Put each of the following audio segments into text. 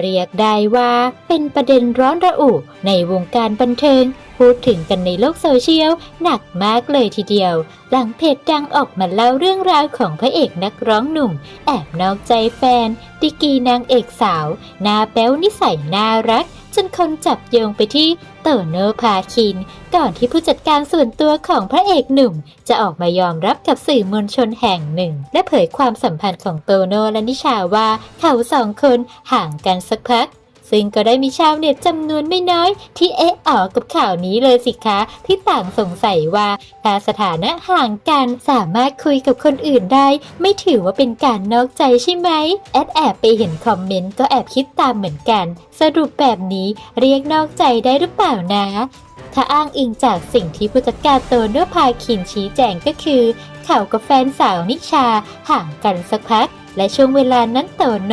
เรียกได้ว่าเป็นประเด็นร้อนระอุในวงการบันเทิง พูดถึงกันในโลกโซเชียลหนักมากเลยทีเดียว หลังเพจดังออกมาเล่าเรื่องราวของพระเอกนักร้องหนุ่ม แอบนอกใจแฟนดิกรีนางเอกสาวหน้าแป้วนิสัยน่ารัก จนคนจับโยงไปที่โตโนภาคิน ก่อนที่ผู้จัดการส่วนตัวของพระเอกหนุ่ม จะออกมายอมรับกับสื่อมวลชนแห่งหนึ่ง และเผยความสัมพันธ์ของโตโนและนิชาว่า เขาสองคนห่างกันสักพัก ซึ่งก็ได้มีชาวเน็ตจำนวนไม่น้อย ที่เอะอ๋อกับข่าวนี้เลยสิคะ ที่ต่างสงสัยว่าถ้าสถานะห่างกันสามารถคุยกับคนอื่นได้ ไม่ถือว่าเป็นการนอกใจใช่ไหม แอดแอบไปเห็นคอมเมนต์ก็แอบคิดตามเหมือนกัน สรุปแบบนี้เรียกนอกใจได้หรือเปล่านะ ถ้าอ้างอิงจากสิ่งที่ผู้จัดการโตโนภาคินชี้แจงก็คือ เขากับแฟนสาวนิชาห่างกันสักพัก และช่วงเวลานั้นโตโน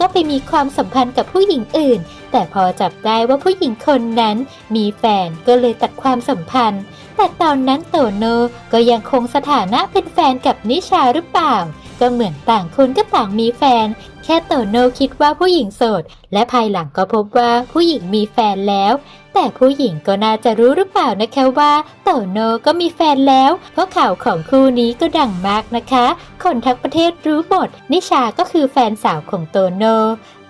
ก็ไปมีความสัมพันธ์กับผู้หญิงอื่น แต่พอจับได้ว่าผู้หญิงคนนั้น มีแฟนก็เลยตัดความสัมพันธ์ แต่ตอนนั้นโตโนก็ยังคงสถานะเป็นแฟนกับนิชาหรือเปล่า ก็เหมือนต่างคนก็ต่างมีแฟนแค่โตโนคิดว่าผู้หญิงโสด และภายหลังก็พบว่าผู้หญิงมีแฟนแล้ว แต่ผู้หญิงก็น่าจะรู้หรือเปล่านะคะว่า โตโน่ก็มีแฟนแล้ว เพราะข่าวของคู่นี้ก็ดังมากนะคะ คนทั้งประเทศรู้หมด นิชาก็คือแฟนสาวของโตโน่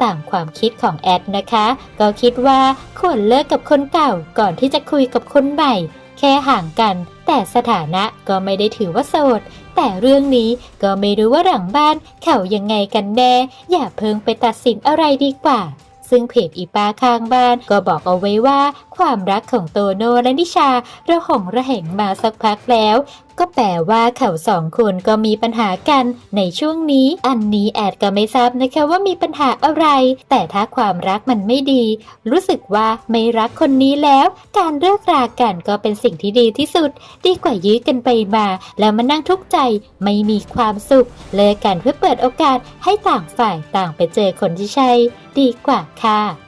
ตามความคิดของแอดนะคะ ก็คิดว่าควรเลิกกับคนเก่าก่อนที่จะคุยกับคนใหม่ แค่ห่างกัน แต่สถานะก็ไม่ได้ถือว่าโสด แต่เรื่องนี้ก็ไม่รู้ว่าหลังบ้านเขายังไงกันแน่ อย่าเพิ่งไปตัดสินอะไรดีกว่า ซึ่งเพจอีป้าข้างบ้านก็บอกเอาไว้ว่า ความรักของโตโน่และนิชาระหองระแหงมาสักพักแล้ว ก็แปลว่าเขาสองคนก็มีปัญหากันในช่วงนี้ อันนี้แอดก็ไม่ทราบนะคะว่ามีปัญหาอะไร แต่ถ้าความรักมันไม่ดี รู้สึกว่าไม่รักคนนี้แล้ว การเลิกรากันก็เป็นสิ่งที่ดีที่สุด ดีกว่ายื้อกันไปมาแล้วมานั่งทุกข์ใจไม่มีความสุข เลิกกันเพื่อเปิดโอกาสให้ต่างฝ่ายต่างไปเจอคนที่ใช่ ดีกว่าค่ะ